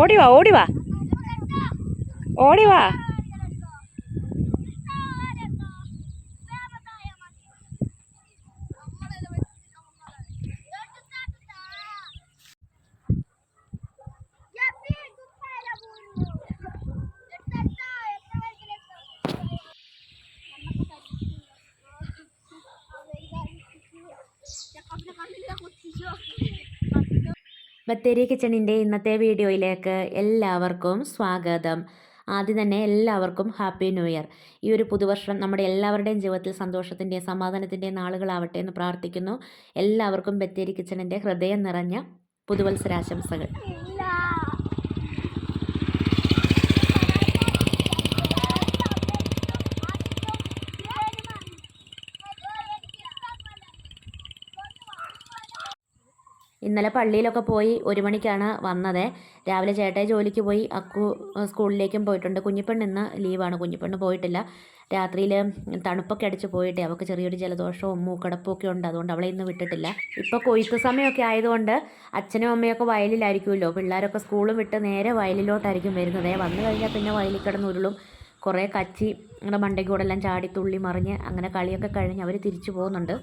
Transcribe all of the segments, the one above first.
ഓടി വാ ഓടി വാ ഓടി വാ ബത്തേരി കിച്ചണിന്റെ ഇന്നത്തെ വീഡിയോയിലേക്ക് എല്ലാവർക്കും സ്വാഗതം. ആദ്യം തന്നെ എല്ലാവർക്കും ഹാപ്പി ന്യൂ ഇയർ. ഈ ഒരു പുതുവർഷം നമ്മുടെ എല്ലാവരുടെയും ജീവിതത്തിൽ സന്തോഷത്തിന്റെയും സമാധാനത്തിന്റെയും നാളുകളാവട്ടെ എന്ന് പ്രാർത്ഥിക്കുന്നു. എല്ലാവർക്കും ബത്തേരി കിച്ചണിന്റെ ഹൃദയം നിറഞ്ഞ പുതുവത്സരാശംസകൾ. ഇന്നലെ പള്ളിയിലൊക്കെ പോയി ഒരു മണിക്കാണ് വന്നത്. രാവിലെ ചേട്ടായി ജോലിക്ക് പോയി. അക്കു സ്കൂളിലേക്കും പോയിട്ടുണ്ട്. കുഞ്ഞിപ്പെണ്ണ് ഇന്ന് ലീവാണ്. കുഞ്ഞിപ്പെണ്ണ് പോയിട്ടില്ല. രാത്രിയിൽ തണുപ്പൊക്കെ അടിച്ച് പോയിട്ട്. അവൾക്ക് ചെറിയൊരു ജലദോഷവും മൂക്കടപ്പും ഒക്കെ ഉണ്ട്. അതുകൊണ്ട് അവളെ ഇന്ന് വിട്ടിട്ടില്ല. ഇപ്പോൾ കൊയ്ത്ത് സമയമൊക്കെ ആയതുകൊണ്ട് അച്ഛനും അമ്മയൊക്കെ വയലിലായിരിക്കുമല്ലോ. പിള്ളേരൊക്കെ സ്കൂളും വിട്ട് നേരെ വയലിലോട്ടായിരിക്കും വരുന്നത്. വന്നു കഴിഞ്ഞാൽ പിന്നെ വയലിൽ കിടന്ന് ഉരുളും. കുറേ കച്ചി നമ്മുടെ മണ്ടയ്ക്കൂടെല്ലാം ചാടി തുള്ളി മറിഞ്ഞ് അങ്ങനെ കളിയൊക്കെ കഴിഞ്ഞ് അവർ തിരിച്ചു പോകുന്നുണ്ട്.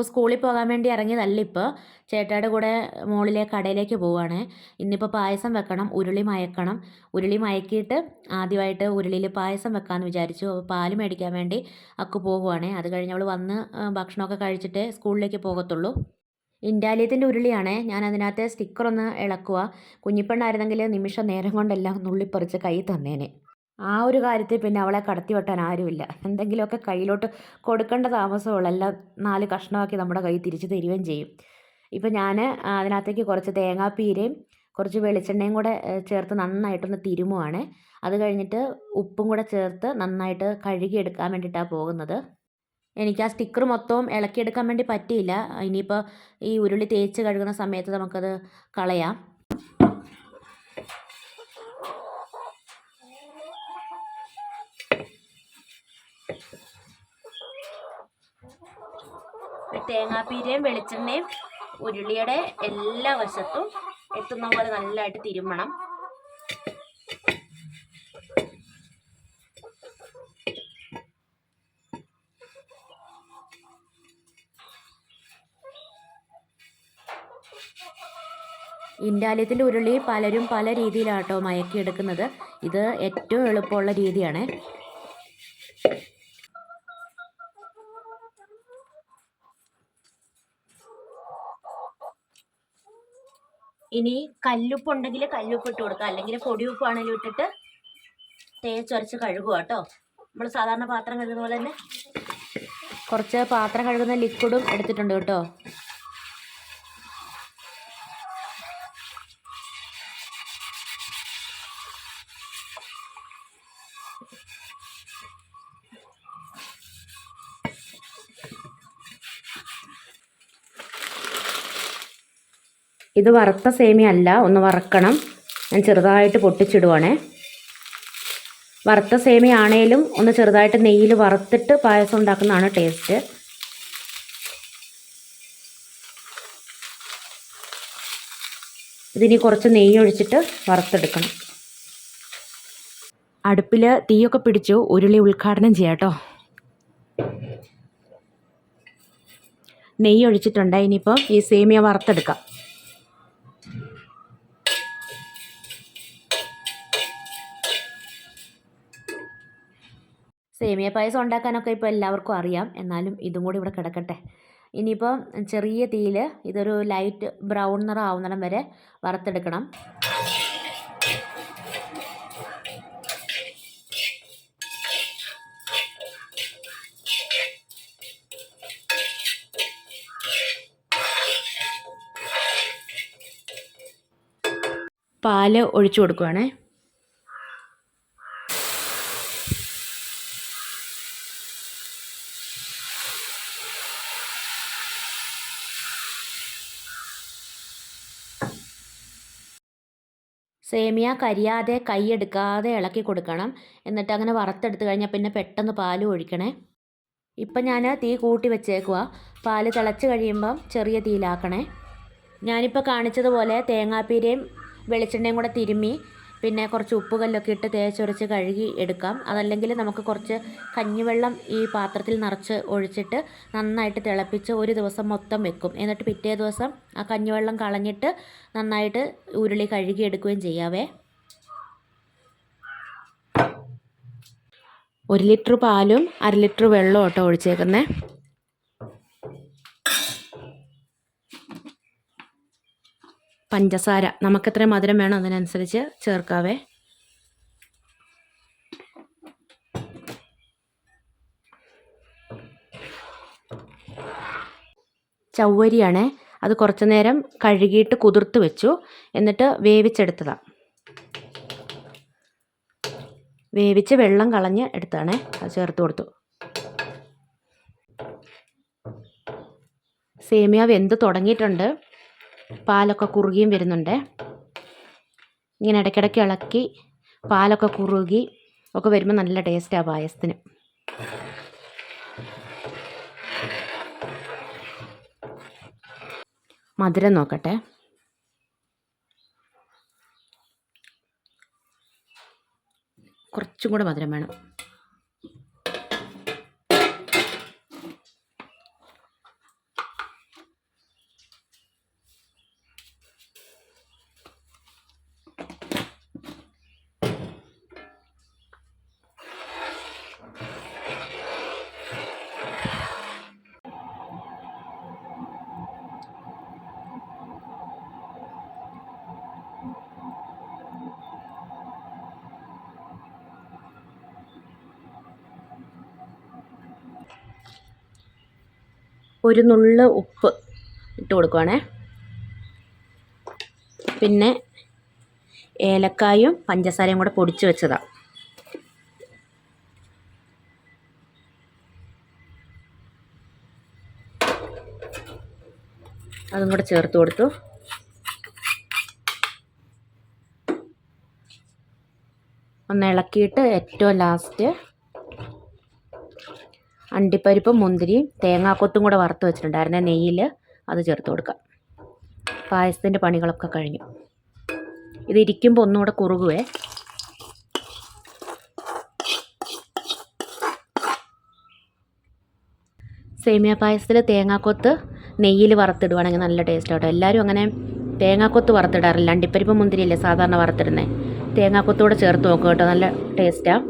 അക്കു സ്കൂളിൽ പോകാൻ വേണ്ടി ഇറങ്ങിയതല്ല ഇപ്പോൾ ചേട്ടായുടെ കൂടെ മുകളിലെ കടയിലേക്ക് പോവുകയാണ് ഇന്നിപ്പോൾ പായസം വെക്കണം ഉരുളി മയക്കണം. ഉരുളി മയക്കിയിട്ട് ആദ്യമായിട്ട് ഉരുളിയിൽ പായസം വെക്കാമെന്ന് വിചാരിച്ചു. അപ്പോൾ പാൽ മേടിക്കാൻ വേണ്ടി അക്കു പോവുകയാണ് അത് കഴിഞ്ഞ് അവൾ വന്ന് ഭക്ഷണമൊക്കെ കഴിച്ചിട്ട് സ്കൂളിലേക്ക് പോകത്തുള്ളൂ. ഇൻഡാലിയത്തിന്റെ ഉരുളിയാണേ. ഞാൻ അതിനകത്ത് സ്റ്റിക്കർ ഒന്ന് ഇളക്കുക കുഞ്ഞിപ്പെണ്ണായിരുന്നെങ്കിൽ നിമിഷം നേരം കൊണ്ടെല്ലാം നുള്ളിപ്പറിച്ച് കൈ തന്നേനെ. ആ ഒരു കാര്യത്തിൽ പിന്നെ അവളെ കടത്തി വെട്ടാൻ ആരുമില്ല. എന്തെങ്കിലുമൊക്കെ കയ്യിലോട്ട് കൊടുക്കേണ്ട താമസമുള്ള. എല്ലാം നാല് കഷ്ണമാക്കി നമ്മുടെ കൈ തിരിച്ച് തരികയും ചെയ്യും. ഇപ്പം ഞാൻ അതിനകത്തേക്ക് കുറച്ച് തേങ്ങാപ്പീരയും കുറച്ച് വെളിച്ചെണ്ണയും കൂടെ ചേർത്ത് നന്നായിട്ടൊന്ന് തിരുമുവാണ്. അത് കഴിഞ്ഞിട്ട് ഉപ്പും കൂടെ ചേർത്ത് നന്നായിട്ട് കഴുകിയെടുക്കാൻ വേണ്ടിയിട്ടാണ് പോകുന്നത്. എനിക്ക് ആ സ്റ്റിക്കർ മൊത്തവും ഇളക്കിയെടുക്കാൻ വേണ്ടി പറ്റിയില്ല. ഇനിയിപ്പോൾ ഈ ഉരുളി തേച്ച് കഴുകുന്ന സമയത്ത് നമുക്കത് കളയാം. തേങ്ങാപ്പീരയും വെളിച്ചെണ്ണയും ഉരുളിയുടെ എല്ലാ വശത്തും എത്തുന്ന പോലെ നല്ലതായിട്ട് തിരുമ്മണം ഇൻഡാലിയത്തിന്റെ ഉരുളി പലരും പല രീതിയിലാട്ടോ മയക്കിയെടുക്കുന്നത്. ഇത് ഏറ്റവും എളുപ്പമുള്ള രീതിയാണ്. ഇനി കല്ലുപ്പ് ഉണ്ടെങ്കിൽ കല്ലുപ്പ് ഇട്ട് കൊടുക്കുക അല്ലെങ്കിൽ പൊടിയുപ്പ് ആണെങ്കിലും ഇട്ടിട്ട് തേച്ചൊരച്ച് കഴുകുക കേട്ടോ നമ്മൾ സാധാരണ പാത്രം കഴുകുന്ന പോലെ തന്നെ കുറച്ച് പാത്രം കഴുകുന്ന ലിക്വിഡും എടുത്തിട്ടുണ്ട് കേട്ടോ. ഇത് വറുത്ത സേമിയ അല്ല ഒന്ന് വറക്കണം. ഞാൻ ചെറുതായിട്ട് പൊട്ടിച്ചിടുവാണേ. വറുത്ത സേമിയാണേലും ഒന്ന് ചെറുതായിട്ട് നെയ്യിൽ വറുത്തിട്ട് പായസം ഉണ്ടാക്കുന്നതാണ് ടേസ്റ്റ്. ഇതിനി കുറച്ച് നെയ്യ് ഒഴിച്ചിട്ട് വറുത്തെടുക്കണം. അടുപ്പിൽ തീയൊക്കെ പിടിച്ചു ഉരുളി ഉദ്ഘാടനം ചെയ്യാം കേട്ടോ. നെയ്യ് ഒഴിച്ചിട്ടുണ്ട്. ഇനിയിപ്പോൾ ഈ സേമിയ വറുത്തെടുക്കാം. സേമിയ പായസം ഉണ്ടാക്കാനൊക്കെ ഇപ്പോൾ എല്ലാവർക്കും അറിയാം. എന്നാലും ഇതും കൂടി ഇവിടെ കിടക്കട്ടെ. ഇനിയിപ്പോൾ ചെറിയ തീയിൽ ഇതൊരു ലൈറ്റ് ബ്രൗൺ നിറം ആവുന്നിടം വരെ വറുത്തെടുക്കണം. പാൽ ഒഴിച്ചു കൊടുക്കുവാണേ. സേമിയ കരിയാതെ കൈയെടുക്കാതെ ഇളക്കി കൊടുക്കണം. എന്നിട്ട് അങ്ങനെ വറുത്തെടുത്ത് കഴിഞ്ഞാൽ പിന്നെ പെട്ടെന്ന് പാലും ഒഴിക്കണേ. ഇപ്പം ഞാൻ തീ കൂട്ടി വെച്ചേക്കുക പാൽ തിളച്ച് കഴിയുമ്പം ചെറിയ തീയിലാക്കണേ. ഞാനിപ്പോൾ കാണിച്ചതുപോലെ തേങ്ങാപ്പീരയും വെളിച്ചെണ്ണയും കൂടെ തിരുമ്മി പിന്നെ കുറച്ച് ഉപ്പ് കല്ലൊക്കെ ഇട്ട് തേച്ചൊരച്ച് കഴുകി എടുക്കാം. അതല്ലെങ്കിൽ നമുക്ക് കുറച്ച് കഞ്ഞിവെള്ളം ഈ പാത്രത്തിൽ നിറച്ച് ഒഴിച്ചിട്ട് നന്നായിട്ട് തിളപ്പിച്ച് ഒരു ദിവസം മൊത്തം വെക്കും. എന്നിട്ട് പിറ്റേ ദിവസം ആ കഞ്ഞിവെള്ളം കളഞ്ഞിട്ട് നന്നായിട്ട് ഉരുളി കഴുകി എടുക്കുകയും ചെയ്യാവേ. ഒരു ലിറ്റർ പാലും അര ലിറ്റർ വെള്ളവും കേട്ടോ ഒഴിച്ചേക്കുന്നത് പഞ്ചസാര. നമുക്കെത്ര മധുരം വേണം അതിനനുസരിച്ച് ചേർക്കാവേ. ചവ്വരിയാണേ. അത് കുറച്ചു നേരം കഴുകിയിട്ട് കുതിർത്ത് വെച്ചു. എന്നിട്ട് വേവിച്ചെടുത്തതാണ് വേവിച്ച് വെള്ളം കളഞ്ഞ് എടുത്താണേ. അത് ചേർത്ത് കൊടുത്തു. സേമിയ വെന്ത് തുടങ്ങിയിട്ടുണ്ട്? പാലൊക്കെ കുറുകിയും വരുന്നുണ്ട്. ഇങ്ങനെ ഇടയ്ക്കിടയ്ക്ക് ഇളക്കി പാലൊക്കെ കുറുകി ഒക്കെ വരുമ്പോൾ നല്ല ടേസ്റ്റാണ് പായസത്തിന്. മധുരം നോക്കട്ടെ. കുറച്ചും കൂടെ മധുരം വേണം. ഒരു നുള്ള് ഉപ്പ് ഇട്ട് കൊടുക്കുവാണേ. പിന്നെ ഏലക്കായും പഞ്ചസാരയും കൂടെ പൊടിച്ച് വെച്ചതാണ് അതും കൂടെ ചേർത്ത് കൊടുത്തു. ഒന്ന് ഇളക്കിയിട്ട് ഏറ്റവും ലാസ്റ്റ് അണ്ടിപ്പരിപ്പും മുന്തിരിയും തേങ്ങാക്കൊത്തും കൂടെ വറുത്ത് വെച്ചിട്ടുണ്ടായിരുന്നെ. നെയ്യിൽ അത് ചേർത്ത് കൊടുക്കാം പായസത്തിന്റെ പണികളൊക്കെ കഴിഞ്ഞു. ഇത് ഒന്നുകൂടെ കുറുകുവേ. സേമിയ പായസത്തിൽ തേങ്ങാക്കൊത്ത് നെയ്യിൽ വറുത്തിടുവാണെങ്കിൽ നല്ല ടേസ്റ്റ് കേട്ടോ എല്ലാവരും അങ്ങനെ തേങ്ങാക്കൊത്ത് വറുത്തിടാറില്ല. അണ്ടിപ്പരിപ്പ് മുന്തിരിയല്ലേ സാധാരണ വറുത്തിടുന്നത് തേങ്ങാക്കൊത്തൂടെ ചേർത്ത് നോക്കുക കേട്ടോ. നല്ല ടേസ്റ്റാണ്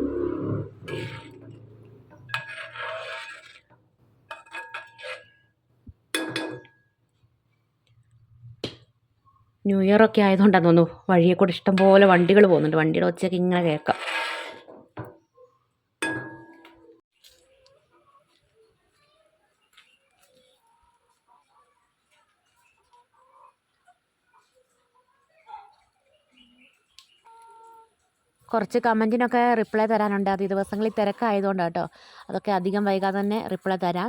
ന്യൂ ഇയർ ഒക്കെ ആയതുകൊണ്ടാണ് തോന്നുന്നു വഴിയെ കൂടെ ഇഷ്ടംപോലെ വണ്ടികൾ പോകുന്നുണ്ട്. വണ്ടിയുടെ ഒച്ചയൊക്കെ ഇങ്ങനെ കേൾക്കാം. കുറച്ച് കമന്റിനൊക്കെ റിപ്ലൈ തരാനുണ്ട്. അത് ഈ ദിവസങ്ങളിൽ തിരക്കായതുകൊണ്ട് കേട്ടോ അതൊക്കെ അധികം വൈകാതെ തന്നെ റിപ്ലൈ തരാം.